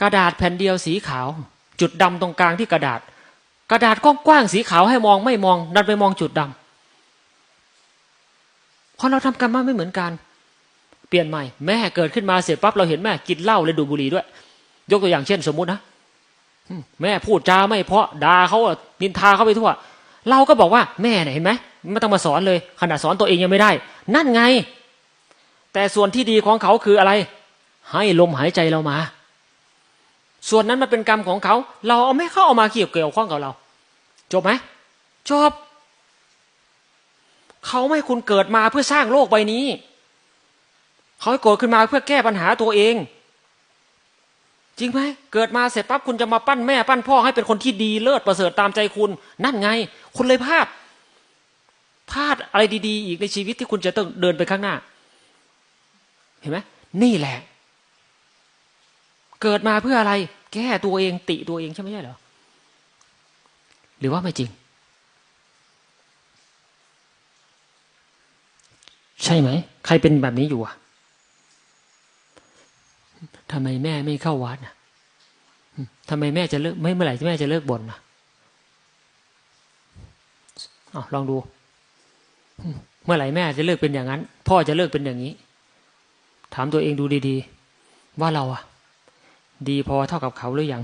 กระดาษแผ่นเดียวสีขาว จุดดำตรงกลางที่กระดาษ กระดาษกว้างๆสีขาวให้มองไม่มองดันไปมองจุดดำเพราะเราทำกันมาไม่เหมือนกัน เปลี่ยนใหม่ แม่เกิดขึ้นมาเสร็จปั๊บเราเห็นแม่กินเหล้าและดูบุหรี่ด้วย ยกตัวอย่างเช่นสมมุตินะแม่พูดจาไม่เพราะด่าเขาอะนินทาเขาไปทั่ว เราก็บอกว่าแม่เนี่ยเห็นไหมไม่ต้องมาสอนเลย ขนาดสอนตัวเองยังไม่ได้ นั่นไง แต่ส่วนที่ดีของเขาคืออะไร ให้ลมหายใจเรามา ส่วนนั้นมันเป็นกรรมของเขา เราเอาไม่เข้าเอามาเกี่ยวเกี่ยวข้องกับเรา จบไหมจบเขาไม่คุณเกิดมาเพื่อสร้างโลกใบนี้ เขาให้เกิดขึ้นมาเพื่อแก้ปัญหาตัวเอง จริงไหมเกิดมาเสร็จปั๊บคุณจะมาปั้นแม่ปั้นพ่อให้เป็นคนที่ดีเลิศประเสริฐตามใจคุณ นั่นไง คุณเลยพลาดพลาดอะไรดี ๆ อีกในชีวิตที่คุณจะต้องเดินไปข้างหน้า เห็นไหมนี่แหละ เกิดมาเพื่ออะไร แก้ตัวเองติตัวเองใช่ไหมใช่เหรอหรือว่าไม่จริง ใช่ไหม ใครเป็นแบบนี้อยู่อะทำไมแม่ไม่เข้าวัดน่ะทำไมแม่จะเลิกไม่เมื่อไหร่ที่แม่จะเลิกบ่นน่ะอลองดู เมื่อไหร่แม่จะเลิกเป็นอย่างนั้น พ่อจะเลิกเป็นอย่างนี้ ถามตัวเองดูดี ๆ ว่าเราอะ ดีพอเท่ากับเขาหรือยัง